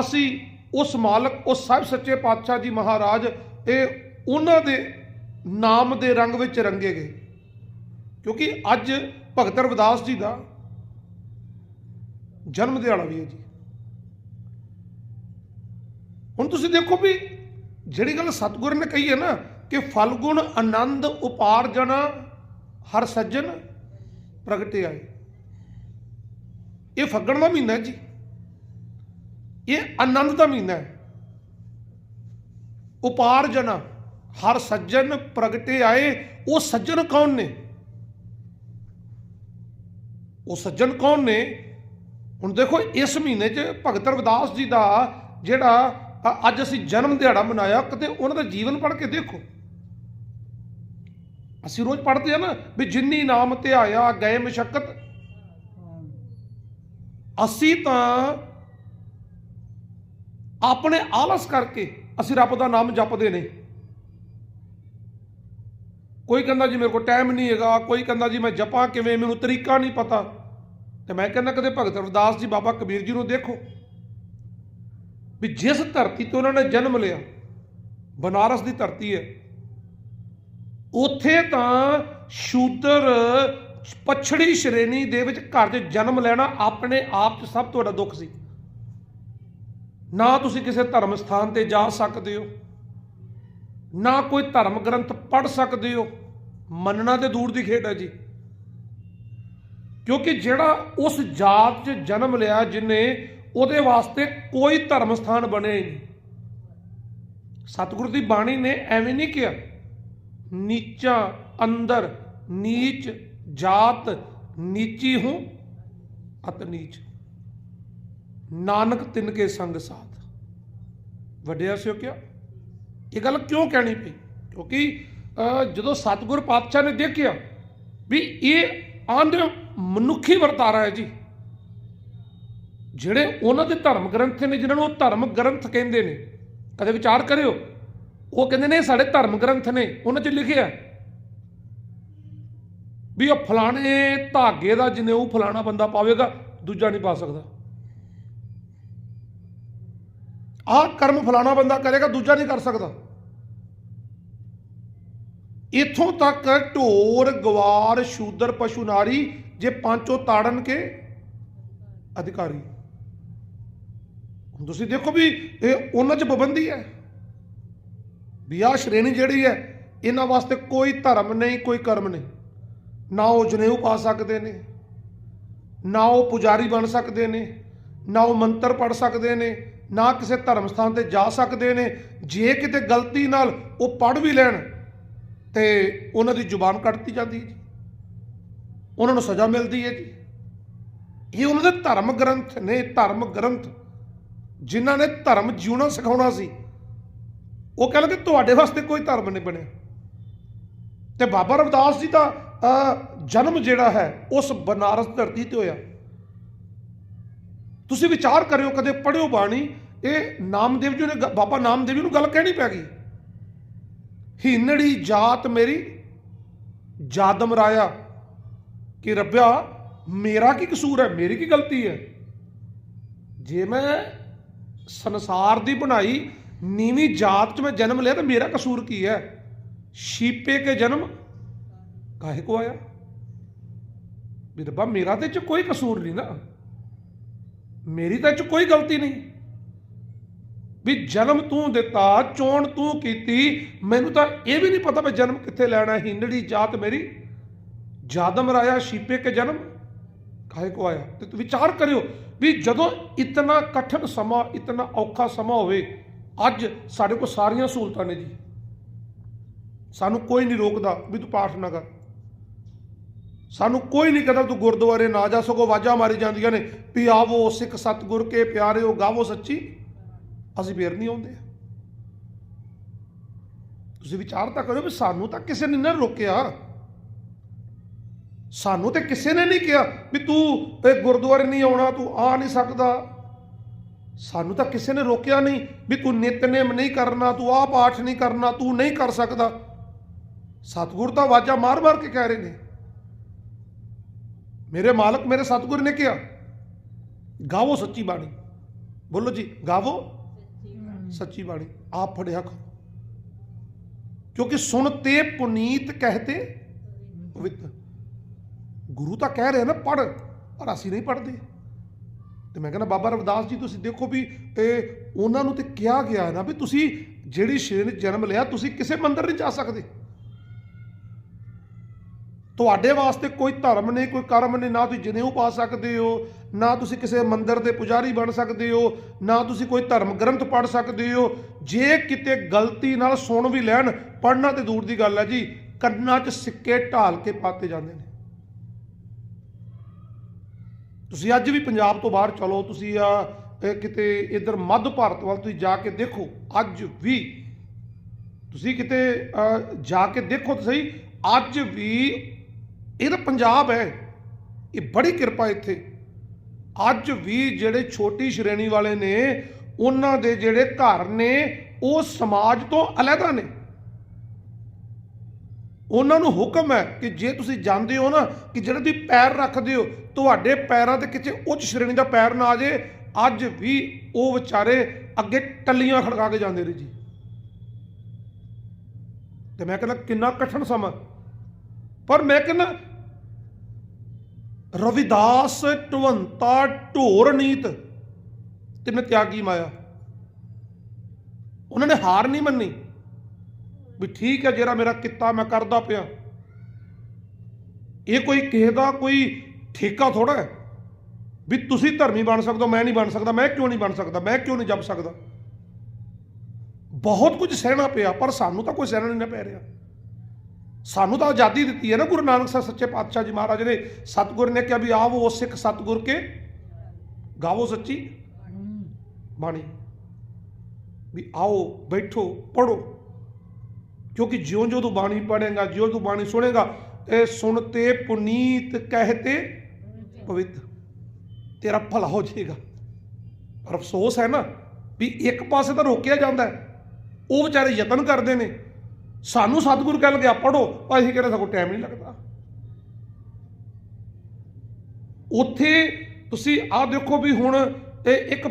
ਅਸੀਂ ਉਸ ਮਾਲਕ, ਉਸ ਸਾਹਿਬ ਸੱਚੇ ਪਾਤਸ਼ਾਹ ਜੀ ਮਹਾਰਾਜ, ਇਹ ਉਹਨਾਂ ਦੇ ਨਾਮ ਦੇ ਰੰਗ ਵਿੱਚ ਰੰਗੇ ਗਏ। ਕਿਉਂਕਿ ਅੱਜ ਭਗਤ ਰਵਿਦਾਸ ਜੀ ਦਾ ਜਨਮ ਦਿਹਾੜਾ ਵੀ ਹੈ ਜੀ। ਹੁਣ ਤੁਸੀਂ ਦੇਖੋ ਵੀ ਜਿਹੜੀ ਗੱਲ ਸਤਿਗੁਰ ਨੇ ਕਹੀ ਹੈ ਨਾ ਕਿ ਫਲਗੁਣ ਆਨੰਦ ਉਪਾਰਜਨ ਹਰ ਸੱਜਣ ਪ੍ਰਗਟੇ ਇਹ ਫੱਗਣ ਦਾ ਮਹੀਨਾ ਜੀ। ਇਹ ਆਨੰਦ ਦਾ ਮਹੀਨਾ ਹੈ। ਉਪਾਰਜਨ, ਹਰ ਸੱਜਣ ਪ੍ਰਗਟੇ ਆਏ, ਉਹ ਸੱਜਣ ਕੌਣ ਨੇ? ਉਹ ਸੱਜਣ ਕੌਣ ਨੇ? ਹੁਣ ਦੇਖੋ, ਇਸ ਮਹੀਨੇ 'ਚ ਭਗਤ ਰਵਿਦਾਸ ਜੀ ਦਾ ਜਿਹੜਾ ਅੱਜ ਅਸੀਂ ਜਨਮ ਦਿਹਾੜਾ ਮਨਾਇਆ, ਕਿਤੇ ਉਹਨਾਂ ਦਾ ਜੀਵਨ ਪੜ੍ਹ ਕੇ ਦੇਖੋ। ਅਸੀਂ ਰੋਜ਼ ਪੜ੍ਹਦੇ ਆ ਨਾ ਵੀ ਜਿੰਨੀ ਨਾਮ ਤੇ ਆਇਆ ਗਏ ਮਸ਼ਕਤ। ਅਸੀਂ ਤਾਂ ਆਪਣੇ ਆਲਸ ਕਰਕੇ ਅਸੀਂ ਰੱਬ ਦਾ ਨਾਮ ਜਪਦੇ ਨੇ। ਕੋਈ ਕਹਿੰਦਾ ਜੀ ਮੇਰੇ ਕੋਲ ਟਾਈਮ ਨਹੀਂ ਹੈਗਾ, ਕੋਈ ਕਹਿੰਦਾ ਜੀ ਮੈਂ ਜਪਾਂ ਕਿਵੇਂ, ਮੈਨੂੰ ਤਰੀਕਾ ਨਹੀਂ ਪਤਾ। ਤੇ ਮੈਂ ਕਹਿੰਦਾ ਕਦੇ ਭਗਤ ਰਵਿਦਾਸ ਜੀ ਬਾਬਾ ਕਬੀਰ ਜੀ ਨੂੰ ਦੇਖੋ। ਵੀ ਜਿਸ ਧਰਤੀ ਤੇ ਉਹਨਾਂ ਨੇ ਜਨਮ ਲਿਆ, ਬਨਾਰਸ ਦੀ ਧਰਤੀ ਹੈ, ਉੱਥੇ ਤਾਂ ਸ਼ੂਦਰ ਪਛੜੀ ਸ਼੍ਰੇਣੀ ਦੇ ਵਿੱਚ ਘਰ 'ਚ ਜਨਮ ਲੈਣਾ ਆਪਣੇ ਆਪ 'ਚ ਸਭ ਤੋਂ ਵੱਡਾ ਦੁੱਖ ਸੀ। ਨਾ ਤੁਸੀਂ ਕਿਸੇ ਧਰਮ ਸਥਾਨ ਤੇ ਜਾ ਸਕਦੇ ਹੋ, ਨਾ ਕੋਈ ਧਰਮ ਗ੍ਰੰਥ ਪੜ੍ਹ ਸਕਦੇ ਹੋ। ਮੰਨਣਾ ਤੇ ਦੂਰ ਦੀ ਖੇਡ ਹੈ ਜੀ। ਕਿਉਂਕਿ ਜਿਹੜਾ ਉਸ ਜਾਤ 'ਚ ਜਨਮ ਲਿਆ ਜਿਨੇ, ਉਹਦੇ ਵਾਸਤੇ ਕੋਈ ਧਰਮ ਸਥਾਨ ਬਣੇ ਨਹੀਂ। ਸਤਿਗੁਰੂ ਦੀ ਬਾਣੀ ਨੇ ਐਵੇਂ ਨਹੀਂ ਕਿਹਾ, ਨੀਚਾ ਅੰਦਰ ਨੀਚ ਜਾਤ ਨੀਚੀ ਹੂੰ ਅਤ ਨੀਚ। ਨਾਨਕ ਤਿਨਕੇ ਸੰਗ ਸਾਥ ਵੱਡਿਆ ਸਿਓ ਕਿਹਾ ਇਹ ਗੱਲ ਕਿਉਂ ਕਹਿਣੀ ਪਈ? ਕਿਉਂਕਿ ਜਦੋਂ ਸਤਿਗੁਰ ਪਾਤਸ਼ਾਹ ਨੇ ਦੇਖਿਆ ਵੀ ਇਹ ਆਂਧ ਮਨੁੱਖੀ ਵਰਤਾਰਾ ਹੈ ਜੀ, ਜਿਹੜੇ ਉਹਨਾਂ ਦੇ ਧਰਮ ਗ੍ਰੰਥ ਨੇ ਜਿਹਨਾਂ ਨੂੰ ਉਹ ਧਰਮ ਗ੍ਰੰਥ ਕਹਿੰਦੇ ਨੇ, ਕਦੇ ਵਿਚਾਰ ਕਰਿਓ, ਉਹ ਕਹਿੰਦੇ ਨੇ ਸਾਡੇ ਧਰਮ ਗ੍ਰੰਥ ਨੇ, ਉਹਨਾਂ 'ਚ ਲਿਖਿਆ ਵੀ ਉਹ ਫਲਾਣੇ ਧਾਗੇ ਦਾ ਜਨੇਊ ਫਲਾਣਾ ਬੰਦਾ ਪਾਵੇਗਾ, ਦੂਜਾ ਨਹੀਂ ਪਾ ਸਕਦਾ। ਆਹ ਕਰਮ ਫਲਾਣਾ ਬੰਦਾ ਕਰੇਗਾ, ਦੂਜਾ ਨਹੀਂ ਕਰ ਸਕਦਾ। ਇਥੋਂ ਤੱਕ ਢੋਰ, ਗਵਾਰ, ਸ਼ੂਦਰ, ਪਸ਼ੂ, ਨਾਰੀ, ਜੇ ਪਾਂਚੋ ਤਾੜਨ ਕੇ ਅਧਿਕਾਰੀ। ਤੁਸੀਂ ਦੇਖੋ ਵੀ ਇਹ ਉਹਨਾਂ 'ਚ ਪਾਬੰਦੀ ਹੈ। ਵੀ ਆਹ ਸ਼੍ਰੇਣੀ ਜਿਹੜੀ ਹੈ, ਇਹਨਾਂ ਵਾਸਤੇ ਕੋਈ ਧਰਮ ਨਹੀਂ, ਕੋਈ ਕਰਮ ਨਹੀਂ। ਨਾ ਉਹ ਜਨੇਊ ਪਾ ਸਕਦੇ ਨੇ, ਨਾ ਉਹ ਪੁਜਾਰੀ ਬਣ ਸਕਦੇ ਨੇ, ਨਾ ਉਹ ਮੰਤਰ ਪੜ ਸਕਦੇ ਨੇ ਨਾ ਕਿਸੇ ਧਰਮ ਸਥਾਨ ਤੇ ਜਾ ਸਕਦੇ ਨੇ, ਜੇ ਕਿਤੇ ਗਲਤੀ ਨਾਲ ਉਹ ਪੜ ਵੀ ਲੈਣ, ਤੇ ਉਹਨਾਂ ਦੀ ਜ਼ੁਬਾਨ ਕੱਟਤੀ ਜਾਂਦੀ ਹੈ ਜੀ। ਉਹਨਾਂ ਨੂੰ ਸਜ਼ਾ ਮਿਲਦੀ ਹੈ ਜੀ। ਇਹ ਉਹਨਾਂ ਦੇ ਧਰਮ ਗ੍ਰੰਥ ਨੇ, ਧਰਮ ਗ੍ਰੰਥ, ਜਿਨ੍ਹਾਂ ਨੇ ਧਰਮ ਜਿਉਣਾ ਸਿਖਾਉਣਾ ਸੀ। ਉਹ ਕਹਿੰਦੇ ਤੁਹਾਡੇ ਵਾਸਤੇ ਕੋਈ ਧਰਮ ਨਹੀਂ ਬਣਿਆ। ਤੇ ਬਾਬਾ ਰਵਿਦਾਸ ਜੀ ਦਾ ਜਨਮ ਜਿਹੜਾ ਹੈ, ਉਸ ਬਨਾਰਸ ਧਰਤੀ ਤੇ ਹੋਇਆ। ਤੁਸੀਂ ਵਿਚਾਰ ਕਰਿਓ, ਕਦੇ ਪੜਿਓ ਬਾਣੀ ਇਹ ਨਾਮਦੇਵ ਜੀ ਨੇ ਗ- ਬਾਬਾ ਨਾਮਦੇਵ ਜੀ ਨੂੰ ਗੱਲ ਕਹਿਣੀ ਪੈ ਗਈ। ਹੀਨੜੀ ਜਾਤ ਮੇਰੀ, ਜਾਦਮ ਰਾਇਆ, ਕਿ ਰੱਬਿਆ, ਮੇਰਾ ਕੀ ਕਸੂਰ ਹੈ? ਮੇਰੀ ਕੀ ਗਲਤੀ ਹੈ? ਜੇ ਮੈਂ ਸੰਸਾਰ ਦੀ ਬਣਾਈ ਨੀਵੀਂ ਜਾਤ 'ਚ ਮੈਂ ਜਨਮ ਲਿਆ, ਤਾਂ ਮੇਰਾ ਕਸੂਰ ਕੀ ਹੈ? ਸ਼ੀਪੇ ਕੇ ਜਨਮ ਕਾਹੇ ਕੋ ਆਇਆ? ਵੀ ਰੱਬਾ, ਮੇਰਾ ਤੇ ਚ ਕੋਈ ਕਸੂਰ ਨਹੀਂ ਨਾ। ਮੇਰੀ ਤਾਂ ਚ ਕੋਈ ਗਲਤੀ ਨਹੀਂ। ਵੀ ਜਨਮ ਤੂੰ ਦਿੱਤਾ, ਚੋਣ ਤੂੰ ਕੀਤੀ। ਮੈਨੂੰ ਤਾਂ ਇਹ ਵੀ ਨਹੀਂ ਪਤਾ ਵੀ ਜਨਮ ਕਿੱਥੇ ਲੈਣਾ ਹੈ। ਹਿੰਦੜੀ ਜਾਤ ਮੇਰੀ। ਜਾਦਮ ਰਾਇਆ ਸ਼ੀਪੇ ਕੇ ਜਨਮ। ਕਾਹੇ ਕੋ ਆਇਆ? ਤੇ ਤੂੰ ਵਿਚਾਰ ਕਰਿਓ ਵੀ ਜਦੋਂ ਇਤਨਾ ਕਠਿਨ ਸਮਾਂ, ਇਤਨਾ ਔਖਾ ਸਮਾਂ ਹੋਵੇ, ਅੱਜ ਸਾਡੇ ਕੋਲ ਸਾਰੀਆਂ ਸਹੂਲਤਾਂ ਨੇ ਜੀ। ਸਾਨੂੰ ਕੋਈ ਨਹੀਂ ਰੋਕਦਾ ਵੀ ਤੂੰ ਪਾਠ ਨਾ ਕਰ। ਸਾਨੂੰ ਕੋਈ ਨਹੀਂ ਕਹਿੰਦਾ ਤੂੰ ਗੁਰਦੁਆਰੇ ਨਾ ਜਾ ਸਕੋ। ਆਵਾਜ਼ਾਂ ਮਾਰੀ ਜਾਂਦੀਆਂ ਨੇ। ਵੀ ਆਵੋ ਸਿੱਖ ਸਤਿਗੁਰ ਕੇ ਪਿਆਰਿਓ, ਗਾਵੋ ਸੱਚੀ। ਅਸੀਂ ਫੇਰ ਨਹੀਂ ਆਉਂਦੇ। ਤੁਸੀਂ ਵਿਚਾਰ ਤਾਂ ਕਰੋ ਵੀ ਸਾਨੂੰ ਤਾਂ ਕਿਸੇ ਨੇ ਨਾ ਰੋਕਿਆ। ਸਾਨੂੰ ਤੇ ਕਿਸੇ ਨੇ ਨਹੀਂ ਕਿਹਾ ਵੀ ਤੂੰ ਇਹ ਗੁਰਦੁਆਰੇ ਨਹੀਂ ਆਉਣਾ, ਤੂੰ ਆ ਨਹੀਂ ਸਕਦਾ। ਸਾਨੂੰ ਤਾਂ ਕਿਸੇ ਨੇ ਰੋਕਿਆ ਨਹੀਂ ਵੀ ਤੂੰ ਨਿਤਨੇਮ ਨਹੀਂ ਕਰਨਾ, ਤੂੰ ਆਹ ਪਾਠ ਨਹੀਂ ਕਰਨਾ, ਤੂੰ ਨਹੀਂ ਕਰ ਸਕਦਾ। ਸਤਿਗੁਰ ਤਾਂ ਆਵਾਜ਼ਾਂ ਮਾਰ-ਮਾਰ ਕੇ ਕਹਿ ਰਹੇ ਨੇ। ਮੇਰੇ ਮਾਲਕ ਮੇਰੇ ਸਤਿਗੁਰ ਨੇ ਕਿਹਾ। ਗਾਵੋ ਸੱਚੀ ਬਾਣੀ। ਬੋਲੋ ਜੀ, ਗਾਵੋ। ਸੱਚੀ ਬਾਣੀ, ਆਪ ਫੜਿਆ ਕਰੋ ਕਿਉਂਕਿ ਸੁਣ ਤੇ ਪੁਨੀਤ ਕਹਤੇ ਪਵਿੱਤ ਗੁਰੂ ਤਾਂ ਕਹਿ ਰਹੇ ਨਾ ਪੜ ਪਰ ਅਸੀਂ ਨਹੀਂ ਪੜਦੇ ਤੇ ਮੈਂ ਕਹਿੰਦਾ, ਬਾਬਾ ਰਵਿਦਾਸ ਜੀ, ਤੁਸੀਂ ਦੇਖੋ ਵੀ ਇਹ ਉਹਨਾਂ ਨੂੰ ਤੇ ਕਿਹਾ ਗਿਆ ਨਾ ਵੀ ਤੁਸੀਂ ਜਿਹੜੀ ਸ਼੍ਰੇਣੀ 'ਚ ਜਨਮ ਲਿਆ, ਤੁਸੀਂ ਕਿਸੇ ਮੰਦਰ ਨਹੀਂ ਜਾ ਸਕਦੇ। ਤੁਹਾਡੇ ਵਾਸਤੇ ਕੋਈ ਧਰਮ ਨਹੀਂ, ਕੋਈ ਕਰਮ ਨਹੀਂ, ਨਾ ਤੁਸੀਂ ਜਨੇਊ ਪਾ ਸਕਦੇ ਹੋ, ਨਾ ਤੁਸੀਂ ਕਿਸੇ ਮੰਦਰ ਦੇ ਪੁਜਾਰੀ ਬਣ ਸਕਦੇ ਹੋ, ਨਾ ਤੁਸੀਂ ਕੋਈ ਧਰਮ ਗ੍ਰੰਥ ਪੜ ਸਕਦੇ ਹੋ। ਜੇ ਕਿਤੇ ਗਲਤੀ ਨਾਲ ਸੁਣ ਵੀ ਲੈਣ ਪੜਨਾ ਤੇ ਦੂਰ ਦੀ ਗੱਲ ਹੈ ਜੀ, ਕੰਨਾਂ 'ਚ ਸਿੱਕੇ ਢਾਲ ਕੇ ਪਾਤੇ ਜਾਂਦੇ ਨੇ। ਤੁਸੀਂ ਅੱਜ ਵੀ ਪੰਜਾਬ ਤੋਂ ਬਾਹਰ ਚਲੋ, ਤੁਸੀਂ ਆ ਕਿਤੇ ਇਧਰ ਮੱਧ ਭਾਰਤ ਵੱਲ ਤੁਸੀਂ ਜਾ ਕੇ ਦੇਖੋ, ਅੱਜ ਵੀ। ਤੁਸੀਂ ਕਿਤੇ ਜਾ ਕੇ ਦੇਖੋ ਤਾਂ ਸਹੀ, ਅੱਜ ਵੀ ਇਹ ਤਾਂ ਪੰਜਾਬ ਹੈ। ਇਹ ਬੜੀ ਕਿਰਪਾ ਇੱਥੇ। ਅੱਜ ਵੀ ਜਿਹੜੇ ਛੋਟੀ ਸ਼੍ਰੇਣੀ ਵਾਲੇ ਨੇ, ਉਹਨਾਂ ਦੇ ਜਿਹੜੇ ਘਰ ਨੇ, ਉਹ ਸਮਾਜ ਤੋਂ ਅਲੱਗਾ ਨੇ। ਉਹਨਾਂ ਨੂੰ ਹੁਕਮ ਹੈ ਕਿ ਜੇ ਤੁਸੀਂ ਜਾਂਦੇ ਹੋ ਨਾ, ਕਿ ਜਿਹੜੇ ਤੁਸੀਂ ਪੈਰ ਰੱਖਦੇ ਹੋ, ਤੁਹਾਡੇ ਪੈਰਾਂ ਤੇ ਕਿਸੇ ਉੱਚ ਸ਼੍ਰੇਣੀ ਦਾ ਪੈਰ ਨਾ ਆ ਜੇ ਅੱਜ ਵੀ ਉਹ ਵਿਚਾਰੇ ਅੱਗੇ ਟੱਲੀਆਂ ਖੜਕਾ ਕੇ ਜਾਂਦੇ ਨੇ ਜੀ। ਤੇ ਮੈਂ ਕਹਿੰਦਾ, ਕਿੰਨਾ ਕਠਿਨ ਸਮਾਂ। ਪਰ ਮੈਂ ਕਹਿੰਦਾ, ਰਵਿਦਾਸ ਢਵੰਤਾ ਢੋਰ ਨੀਤ, ਤੇ ਮੈਂ ਤਿਆਗੀ ਮਾਇਆ? ਉਹਨਾਂ ਨੇ ਹਾਰ ਨਹੀਂ ਮੰਨੀ। ਵੀ ਠੀਕ ਹੈ ਜਿਹੜਾ ਮੇਰਾ ਕਿੱਤਾ ਮੈਂ ਕਰਦਾ ਪਿਆ। ਇਹ ਕੋਈ ਕਿਸੇ ਦਾ ਕੋਈ ਠੇਕਾ ਥੋੜਾ ਹੈ? ਵੀ ਤੁਸੀਂ ਧਰਮੀ ਬਣ ਸਕਦੇ ਹੋ, ਮੈਂ ਨਹੀਂ ਬਣ ਸਕਦਾ, ਮੈਂ ਕਿਉਂ ਨਹੀਂ ਬਣ ਸਕਦਾ, ਮੈਂ ਕਿਉਂ ਨਹੀਂ ਜਪ ਸਕਦਾ? ਬਹੁਤ ਕੁਝ ਸਹਿਣਾ ਪਿਆ, ਪਰ ਸਾਨੂੰ ਤਾਂ ਕੋਈ ਸਹਿਣਾ ਨਹੀਂ ਨਾ ਪੈ ਰਿਹਾ। ਸਾਨੂੰ ਤਾਂ ਆਜ਼ਾਦੀ ਦਿੱਤੀ ਹੈ ਨਾ ਗੁਰੂ ਨਾਨਕ ਸਾਹਿਬ ਸੱਚੇ ਪਾਤਸ਼ਾਹ ਜੀ ਮਹਾਰਾਜ ਨੇ। ਸਤਿਗੁਰ ਨੇ ਕਿਹਾ ਵੀ ਆਵੋ ਸਿੱਖ ਸਤਿਗੁਰ ਕੇ ਗਾਵੋ ਸੱਚੀ ਬਾਣੀ। ਵੀ ਆਓ, ਬੈਠੋ ਪੜੋ ਕਿਉਂਕਿ ਜਿਉਂ ਜਿਉਂ ਤੂੰ ਬਾਣੀ ਪੜੇਗਾ ਜਿਉਂ ਤੂੰ ਬਾਣੀ ਸੁਣੇਗਾ ਇਹ ਸੁਣ ਤੇ ਪੁਨੀਤ ਕਹਤੇ ਪਵਿੱਤ। ਤੇਰਾ ਭਲਾ ਹੋ ਜਾਏਗਾ। ਪਰ ਅਫਸੋਸ ਹੈ ਨਾ ਵੀ ਇੱਕ ਪਾਸੇ ਤਾਂ ਰੋਕਿਆ ਜਾਂਦਾ ਉਹ ਵਿਚਾਰੇ ਯਤਨ ਕਰਦੇ ਨੇ। ਸਾਨੂੰ ਸਤਿਗੁਰੂ ਕਹਿਣ ਲਗੇ ਆ ਪੜੋ ਪਰ ਅਸੀਂ ਕਹਿੰਦੇ ਸਾਨੂੰ ਟਾਈਮ ਨਹੀਂ ਲੱਗਦਾ? ਉੱਥੇ ਤੁਸੀਂ ਆਹ ਦੇਖੋ ਵੀ ਹੁਣ ਇਹ ਇੱਕ